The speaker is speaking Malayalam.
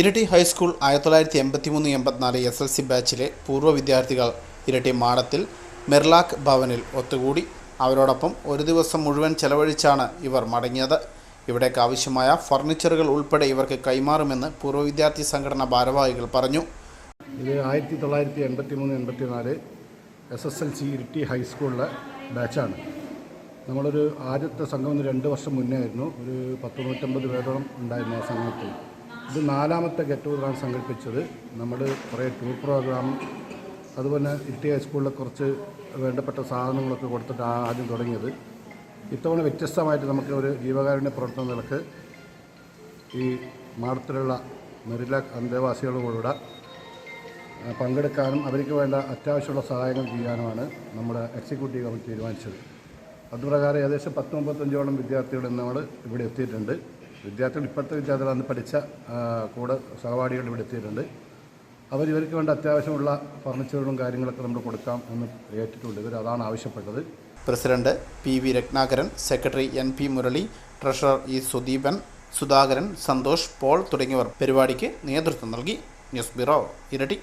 ഇരട്ടി ഹൈസ്കൂൾ ആയിരത്തി തൊള്ളായിരത്തി എൺപത്തി മൂന്ന് എൺപത്തിനാല് എസ് എൽ സി ബാച്ചിലെ പൂർവ വിദ്യാർത്ഥികൾ ഇരട്ടി മാടത്തിൽ മെർലാക്ക് ഭവനിൽ ഒത്തുകൂടി. അവരോടൊപ്പം ഒരു ദിവസം മുഴുവൻ ചെലവഴിച്ചാണ് ഇവർ മടങ്ങിയത്. ഇവിടേക്ക് ആവശ്യമായ ഫർണിച്ചറുകൾ ഉൾപ്പെടെ ഇവർക്ക് കൈമാറുമെന്ന് പൂർവ വിദ്യാർത്ഥി സംഘടന ഭാരവാഹികൾ പറഞ്ഞു. ഇത് ആയിരത്തി തൊള്ളായിരത്തി എൺപത്തി മൂന്ന് എൺപത്തി നാല് S S L C Iritty ഹൈസ്കൂളിലെ ബാച്ചാണ്. നമ്മളൊരു ആദ്യത്തെ സംഘം രണ്ട് വർഷം മുന്നേ ആയിരുന്നു. ഒരു പത്ത് നൂറ്റമ്പത് പേരോളം ഉണ്ടായിരുന്നു ആ സംഘത്തിൽ. ഇത് നാലാമത്തെ ഗെറ്റ് ടുഗദറാണ് സംഘടിപ്പിച്ചത് നമ്മൾ കുറേ ടൂർ പ്രോഗ്രാം അതുപോലെ ഇട്ടി ഹൈസ്കൂളിലെ കുറച്ച് വേണ്ടപ്പെട്ട സാധനങ്ങളൊക്കെ കൊടുത്തിട്ട് ആദ്യം തുടങ്ങിയത്. ഇത്തവണ വ്യത്യസ്തമായിട്ട് നമുക്ക് ഒരു ജീവകാരുണ്യ പ്രവർത്തന നിലയ്ക്ക് ഈ മാടത്തിലുള്ള മെറില അന്തേവാസികളോടുകൂടെ പങ്കെടുക്കാനും അവർക്ക് വേണ്ട അത്യാവശ്യമുള്ള സഹായങ്ങൾ ചെയ്യാനുമാണ് നമ്മുടെ എക്സിക്യൂട്ടീവ് കമ്മിറ്റി തീരുമാനിച്ചത്. അതുപ്രകാരം ഏകദേശം പത്ത് മുപ്പത്തഞ്ചോളം വിദ്യാർത്ഥികൾ നമ്മൾ ഇവിടെ എത്തിയിട്ടുണ്ട്. വിദ്യാർത്ഥികൾ ഇപ്പോഴത്തെ വിദ്യാർത്ഥികൾ അന്ന് പഠിച്ച കൂടെ സഹപാഠികൾ ഇവിടെ എത്തിയിട്ടുണ്ട്. അവർ ഇവർക്ക് വേണ്ട അത്യാവശ്യമുള്ള ഫർണിച്ചറുകളും കാര്യങ്ങളൊക്കെ നമ്മൾ കൊടുക്കാം എന്ന് ഏറ്റിട്ടുണ്ട്. ഇവർ അതാണ് ആവശ്യപ്പെട്ടത്. President P V Ratnakaran secretary N P Murali treasurer E Sudeepan Sudhakaran Santhosh Paul തുടങ്ങിയവർ പരിപാടിക്ക് നേതൃത്വം നൽകി. ന്യൂസ് ബ്യൂറോ ഇരട്ടി.